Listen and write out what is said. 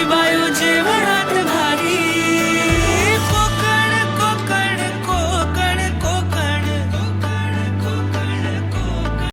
शिवाय जेवा